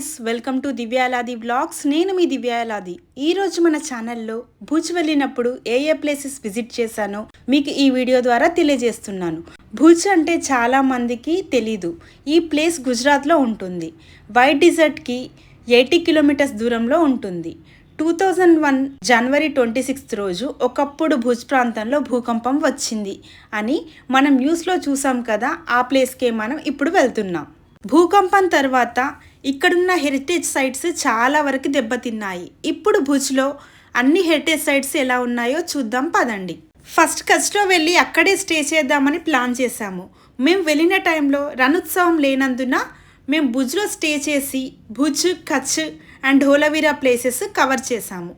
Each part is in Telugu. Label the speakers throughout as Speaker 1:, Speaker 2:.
Speaker 1: Guys welcome to Divyaladi blogs నేను మీ దివ్యాలాది ఈ రోజు మన ఛానల్లో భుజ్ వెళ్ళినప్పుడు ఏ ఏ ప్లేసెస్ విజిట్ చేశానో మీకు ఈ వీడియో ద్వారా తెలియజేస్తున్నాను. భుజ్ అంటే చాలా మందికి తెలీదు. ఈ ప్లేస్ గుజరాత్లో ఉంటుంది. వైట్ డిజర్ట్కి ఎయిటీ కిలోమీటర్స్ దూరంలో ఉంటుంది. Two thousand one January twenty sixth రోజు ఒకప్పుడు భుజ్ ప్రాంతంలో భూకంపం వచ్చింది అని మనం న్యూస్లో చూసాం కదా ఆ ప్లేస్కే మనం ఇప్పుడు వెళ్తున్నాం. భూకంపం తర్వాత ఇక్కడున్న హెరిటేజ్ సైట్స్ చాలా వరకు దెబ్బతిన్నాయి. ఇప్పుడు భుజ్లో అన్ని హెరిటేజ్ సైట్స్ ఎలా ఉన్నాయో చూద్దాం పదండి. ఫస్ట్ కచ్లో వెళ్ళి అక్కడే స్టే చేద్దామని ప్లాన్ చేశాము. మేము వెళ్ళిన టైంలో రణోత్సవం లేనందున మేము భుజ్లో స్టే చేసి Bhuj Kutch and Dholavira places cover చేశాము.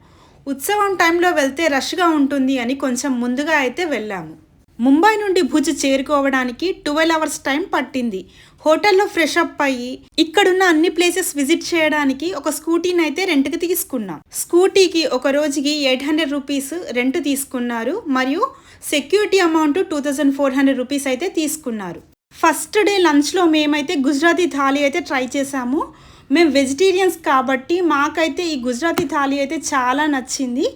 Speaker 1: ఉత్సవం టైంలో వెళ్తే రష్గా ఉంటుంది అని కొంచెం ముందుగా అయితే వెళ్ళాము. ముంబై నుండి భుజ్ చేరుకోవడానికి ట్వెల్వ్ అవర్స్ టైం పట్టింది. హోటల్లో ఫ్రెష్ అప్ అయ్యి ఇక్కడున్న అన్ని ప్లేసెస్ విజిట్ చేయడానికి ఒక స్కూటీని అయితే రెంట్కి తీసుకున్నాం. స్కూటీకి ఒక రోజుకి ఎయిట్ హండ్రెడ్ రూపీస్ రెంట్ తీసుకున్నారు మరియు security amount two thousand four hundred rupees అయితే తీసుకున్నారు. ఫస్ట్ డే లంచ్లో మేమైతే గుజరాతీ థాలీ అయితే ట్రై చేసాము. మేము వెజిటేరియన్స్ కాబట్టి మాకైతే ఈ గుజరాతీ థాలీ అయితే చాలా నచ్చింది.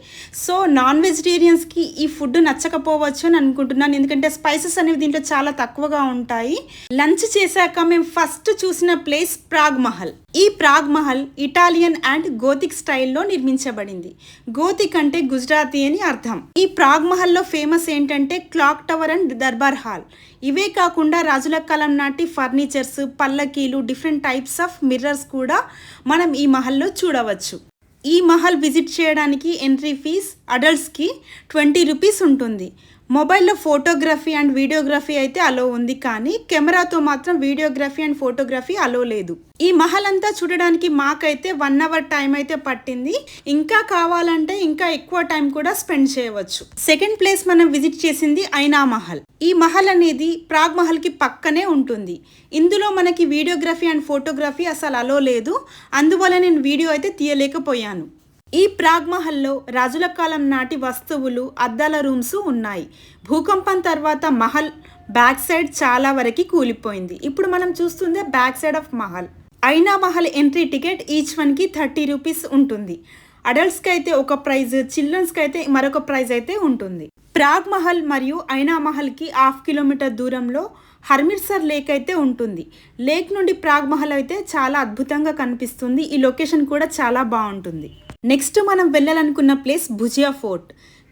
Speaker 1: సో నాన్ వెజిటేరియన్స్కి ఈ ఫుడ్ నచ్చకపోవచ్చు అని అనుకుంటున్నాను. ఎందుకంటే స్పైసెస్ అనేవి దీంట్లో చాలా తక్కువగా ఉంటాయి. లంచ్ చేశాక మేము ఫస్ట్ చూసిన ప్లేస్ ప్రాగ్ మహల్ ఈ Prag Mahal Italian and Gothic స్టైల్లో నిర్మించబడింది. గోతిక్ అంటే గుజరాతీ అని అర్థం. ఈ ప్రాగ్ మహల్లో ఫేమస్ ఏంటంటే clock tower and Darbar hall ఇవే కాకుండా రాజుల కాలం నాటి ఫర్నిచర్స్ పల్లకీలు డిఫరెంట్ టైప్స్ ఆఫ్ మిర్రర్స్ కూడా మనం ఈ మహల్లో చూడవచ్చు. ఈ మహల్ విజిట్ చేయడానికి ఎంట్రీ ఫీజ్ అడల్ట్స్కి ట్వంటీ రూపీస్ ఉంటుంది. మొబైల్లో ఫోటోగ్రఫీ అండ్ వీడియోగ్రఫీ అయితే అలో ఉంది కానీ కెమెరాతో మాత్రం వీడియోగ్రఫీ అండ్ ఫోటోగ్రఫీ అలో లేదు. ఈ మహల్ అంతా చూడడానికి మాకైతే వన్ అవర్ టైం అయితే పట్టింది. ఇంకా కావాలంటే ఇంకా ఎక్కువ టైం కూడా స్పెండ్ చేయవచ్చు. సెకండ్ ప్లేస్ మనం విజిట్ చేసింది ఐనా మహల్. ఈ మహల్ అనేది ప్రాగ్ మహల్కి పక్కనే ఉంటుంది. ఇందులో మనకి వీడియోగ్రఫీ అండ్ ఫోటోగ్రఫీ అసలు అలో లేదు. అందువల్ల నేను వీడియో అయితే తీయలేకపోయాను. ఈ ప్రాగ్మహల్లో రాజుల కాలం నాటి వస్తువులు అద్దాల రూమ్స్ ఉన్నాయి. భూకంపం తర్వాత మహల్ బ్యాక్ సైడ్ చాలా వరకు కూలిపోయింది. ఇప్పుడు మనం చూస్తుంది బ్యాక్ సైడ్ ఆఫ్ మహల్. అయినా మహల్ ఎంట్రీ టికెట్ ఈచ్ వన్కి థర్టీ రూపీస్ ఉంటుంది. అడల్ట్స్కి అయితే ఒక ప్రైజ్ చిల్డ్రన్స్కి అయితే మరొక ప్రైజ్ అయితే ఉంటుంది. ప్రాగ్ మహల్ మరియు ఐనా మహల్కి హాఫ్ కిలోమీటర్ దూరంలో హర్మిర్సర్ లేక్ అయితే ఉంటుంది. లేక్ నుండి ప్రాగ్ మహల్ అయితే చాలా అద్భుతంగా కనిపిస్తుంది. ఈ లొకేషన్ కూడా చాలా బాగుంటుంది. నెక్స్ట్ మనం వెళ్ళాలనుకున్న ప్లేస్ భుజియా ఫోర్ట్.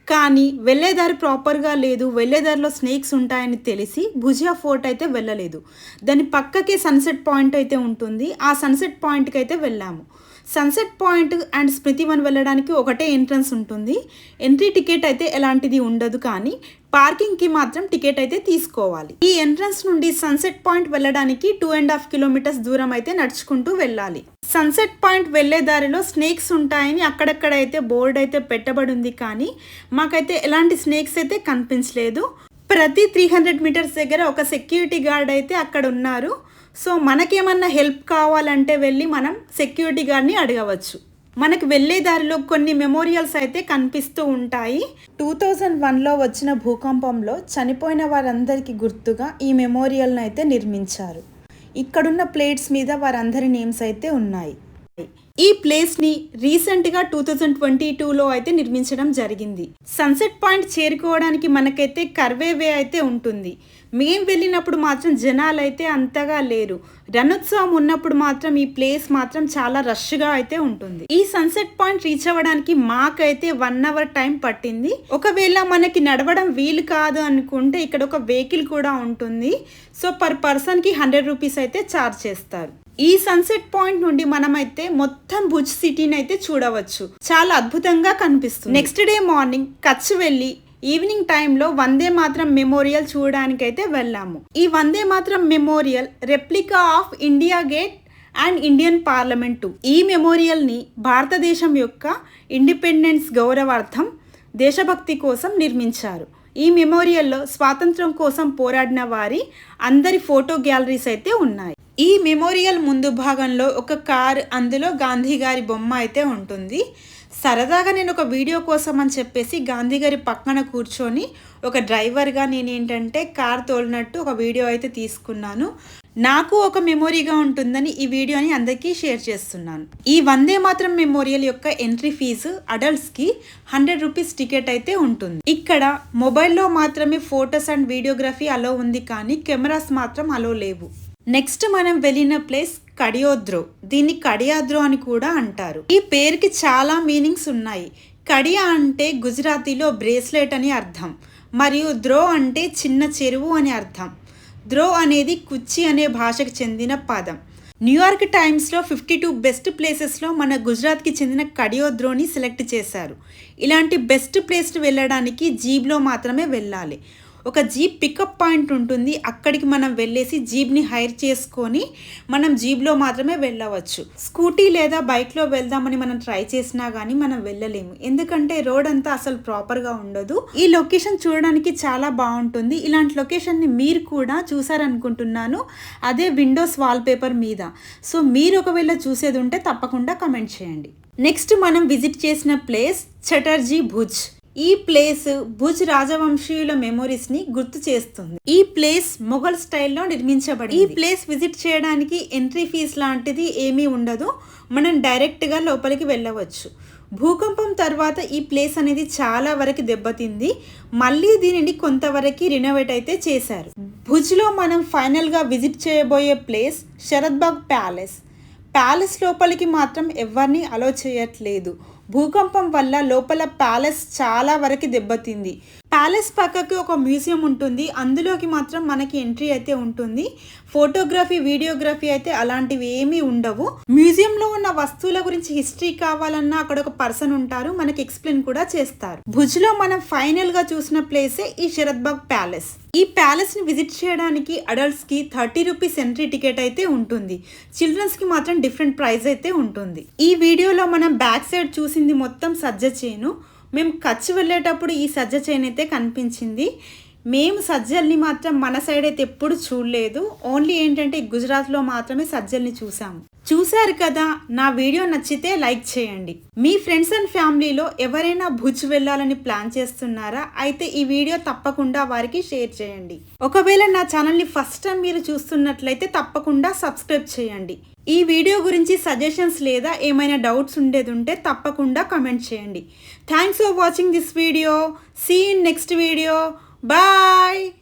Speaker 1: కానీ వెళ్ళేదారి ప్రాపర్గా లేదు వెళ్ళేదారిలో స్నేక్స్ ఉంటాయని తెలిసి భుజియా ఫోర్ట్ అయితే వెళ్ళలేదు. దాని పక్కకే సన్సెట్ పాయింట్ అయితే ఉంటుంది ఆ సన్సెట్ పాయింట్కి అయితే వెళ్ళాము. సన్సెట్ పాయింట్ అండ్ స్మృతివన్ వెళ్ళడానికి ఒకటే ఎంట్రన్స్ ఉంటుంది. ఎంట్రీ టికెట్ అయితే ఎలాంటిది ఉండదు కానీ పార్కింగ్కి మాత్రం టికెట్ అయితే తీసుకోవాలి. ఈ ఎంట్రన్స్ నుండి సన్సెట్ పాయింట్ వెళ్ళడానికి టూ అండ్ హాఫ్ కిలోమీటర్స్ దూరం అయితే నడుచుకుంటూ వెళ్ళాలి. సన్సెట్ పాయింట్ వెళ్ళే దారిలో స్నేక్స్ ఉంటాయని అక్కడక్కడ అయితే బోర్డు అయితే పెట్టబడి ఉంది కానీ మాకైతే ఎలాంటి స్నేక్స్ అయితే కనిపించలేదు. ప్రతి త్రీ హండ్రెడ్ మీటర్స్ దగ్గర ఒక సెక్యూరిటీ గార్డ్ అయితే అక్కడ ఉన్నారు సో మనకేమన్నా హెల్ప్ కావాలంటే వెళ్ళి మనం సెక్యూరిటీ గార్డ్ని అడగవచ్చు. మనకు వెళ్ళే దారిలో కొన్ని మెమోరియల్స్ అయితే కనిపిస్తూ ఉంటాయి. టూ థౌజండ్ వన్లో వచ్చిన భూకంపంలో చనిపోయిన వారందరికీ గుర్తుగా ఈ మెమోరియల్ని అయితే నిర్మించారు. ఇక్కడున్న ప్లేట్స్ మీద వారందరి నేమ్స్ అయితే ఉన్నాయి. ఈ ప్లేస్ని రీసెంట్గా టూ థౌజండ్ ట్వంటీ టూలో అయితే నిర్మించడం జరిగింది. సన్సెట్ పాయింట్ చేరుకోవడానికి మనకైతే కర్వే వే అయితే ఉంటుంది. మేం వెళ్ళినప్పుడు మాత్రం జనాలు అయితే అంతగా లేరు. రణోత్సవం ఉన్నప్పుడు మాత్రం ఈ ప్లేస్ మాత్రం చాలా రష్గా అయితే ఉంటుంది. ఈ సన్సెట్ పాయింట్ రీచ్ అవ్వడానికి మాకైతే వన్ అవర్ టైం పట్టింది. ఒకవేళ మనకి నడవడం వీలు కాదు అనుకుంటే ఇక్కడ ఒక వెహికల్ కూడా ఉంటుంది. సో పర్ పర్సన్కి హండ్రెడ్ రూపీస్ అయితే ఛార్జ్ చేస్తారు. ఈ సన్సెట్ పాయింట్ నుండి మనమైతే మొత్తం భుజ్ సిటీని అయితే చూడవచ్చు. చాలా అద్భుతంగా కనిపిస్తుంది. నెక్స్ట్ డే మార్నింగ్ కచ్ వెళ్ళి ఈవినింగ్ టైంలో వందే మాత్రం మెమోరియల్ చూడడానికైతే వెళ్ళాము. ఈ Vande Mataram memorial replica of India gate and Indian parliament ఈ మెమోరియల్ని భారతదేశం యొక్క ఇండిపెండెన్స్ గౌరవార్థం దేశభక్తి కోసం నిర్మించారు. ఈ మెమోరియల్లో స్వాతంత్రం కోసం పోరాడిన వారి అందరి ఫోటో గ్యాలరీస్ అయితే ఉన్నాయి. ఈ మెమోరియల్ ముందు భాగంలో ఒక కార్ అందులో గాంధీ గారి బొమ్మ అయితే ఉంటుంది. సరదాగా నేను ఒక వీడియో కోసం అని చెప్పేసి గాంధీ గారి పక్కన కూర్చొని ఒక డ్రైవర్గా నేను ఏంటంటే కార్ తోలినట్టు ఒక వీడియో అయితే తీసుకున్నాను. నాకు ఒక మెమొరీగా ఉంటుందని ఈ వీడియోని అందరికీ షేర్ చేస్తున్నాను. ఈ వందే మాత్రం మెమోరియల్ యొక్క ఎంట్రీ ఫీజు అడల్ట్స్కి హండ్రెడ్ రూపీస్ టికెట్ అయితే ఉంటుంది. ఇక్కడ మొబైల్లో మాత్రమే ఫొటోస్ అండ్ వీడియోగ్రఫీ అలో ఉంది కానీ కెమెరాస్ మాత్రం అలో లేవు. నెక్స్ట్ మనం వెళ్ళిన ప్లేస్ కడియోద్రో దీన్ని కడియాద్రో అని కూడా అంటారు. ఈ పేరుకి చాలా మీనింగ్స్ ఉన్నాయి. కడియా అంటే గుజరాతీలో బ్రేస్లెట్ అని అర్థం. మరియు ద్రో అంటే చిన్న చెరువు అని అర్థం. ద్రో అనేది కుచ్చి అనే భాషకు చెందిన పదం. న్యూయార్క్ టైమ్స్లో ఫిఫ్టీ టూ బెస్ట్ ప్లేసెస్లో మన గుజరాత్కి చెందిన కడియోద్రోని సెలెక్ట్ చేశారు. ఇలాంటి బెస్ట్ ప్లేస్ వెళ్ళడానికి జీబ్లో మాత్రమే వెళ్ళాలి. ఒక జీప్ పికప్ పాయింట్ ఉంటుంది. అక్కడికి మనం వెళ్ళేసి జీప్ని హైర్ చేసుకొని మనం జీప్లో మాత్రమే వెళ్ళవచ్చు. స్కూటీ లేదా బైక్లో వెళ్దామని మనం ట్రై చేసినా కానీ మనం వెళ్ళలేము. ఎందుకంటే రోడ్ అంతా అసలు ప్రాపర్గా ఉండదు. ఈ లొకేషన్ చూడడానికి చాలా బాగుంటుంది. ఇలాంటి లొకేషన్ని మీరు కూడా చూసారనుకుంటున్నాను. అదే విండోస్ వాల్పేపర్ మీద. సో మీరు ఒకవేళ చూసేది ఉంటే తప్పకుండా కమెంట్ చేయండి. నెక్స్ట్ మనం విజిట్ చేసిన ప్లేస్ చటర్జీ భుజ్ ఈ ప్లేస్ భుజ్ రాజవంశీయుల మెమోరీస్ని గుర్తు చేస్తుంది. ఈ ప్లేస్ మొఘల్ స్టైల్లో నిర్మించబడి ఈ ప్లేస్ విజిట్ చేయడానికి ఎంట్రీ ఫీజ్ లాంటిది ఏమీ ఉండదు. మనం డైరెక్ట్గా లోపలికి వెళ్ళవచ్చు. భూకంపం తర్వాత ఈ ప్లేస్ అనేది చాలా వరకు దెబ్బతింది. మళ్ళీ దీనిని కొంతవరకు రినోవేట్ అయితే చేశారు. భుజ్లో మనం ఫైనల్గా విజిట్ చేయబోయే ప్లేస్ శరద్బాగ్ ప్యాలెస్. ప్యాలెస్ లోపలికి మాత్రం ఎవరిని అలో చేయట్లేదు. భూకంపం వల్ల లోపల ప్యాలెస్ చాలా వరకు దెబ్బతింది. ప్యాలెస్ పక్కకి ఒక మ్యూజియం ఉంటుంది. అందులోకి మాత్రం మనకి ఎంట్రీ అయితే ఉంటుంది. ఫోటోగ్రఫీ వీడియోగ్రఫీ అయితే అలాంటివి ఏమీ ఉండవు. మ్యూజియంలో ఉన్న వస్తువుల గురించి హిస్టరీ కావాలన్నా అక్కడ ఒక పర్సన్ ఉంటారు. మనకి ఎక్స్ప్లెయిన్ కూడా చేస్తారు. భుజ్లో మనం ఫైనల్గా చూసిన ప్లేసే ఈ శరద్బాగ్ ప్యాలెస్. ఈ ప్యాలెస్ని విజిట్ చేయడానికి అడల్ట్స్కి థర్టీ రూపీస్ ఎంట్రీ టికెట్ అయితే ఉంటుంది. చిల్డ్రన్స్కి మాత్రం డిఫరెంట్ ప్రైస్ అయితే ఉంటుంది. ఈ వీడియోలో మనం బ్యాక్ సైడ్ చూసింది మొత్తం సజ్జ చేను. మేము కచ్చి వెళ్ళేటప్పుడు ఈ సజ్జ చైన్ అయితే కనిపించింది. మేము సజ్జల్ని మాత్రం మన సైడ్ అయితే ఎప్పుడు చూడలేదు. ఓన్లీ ఏంటంటే గుజరాత్లో మాత్రమే సజ్జల్ని చూసాము. చూశారు కదా నా వీడియో నచ్చితే లైక్ చేయండి. మీ ఫ్రెండ్స్ అండ్ ఫ్యామిలీలో ఎవరైనా భుజ్ వెళ్ళాలని ప్లాన్ చేస్తున్నారా? అయితే ఈ వీడియో తప్పకుండా వారికి షేర్ చేయండి. ఒకవేళ నా ఛానల్ని ఫస్ట్ టైం మీరు చూస్తున్నట్లయితే తప్పకుండా సబ్స్క్రైబ్ చేయండి. ఈ వీడియో గురించి సజెషన్స్ లేదా ఏమైనా డౌట్స్ ఉండేది ఉంటే తప్పకుండా కమెంట్ చేయండి. Thanks for watching this video see in next video Bye!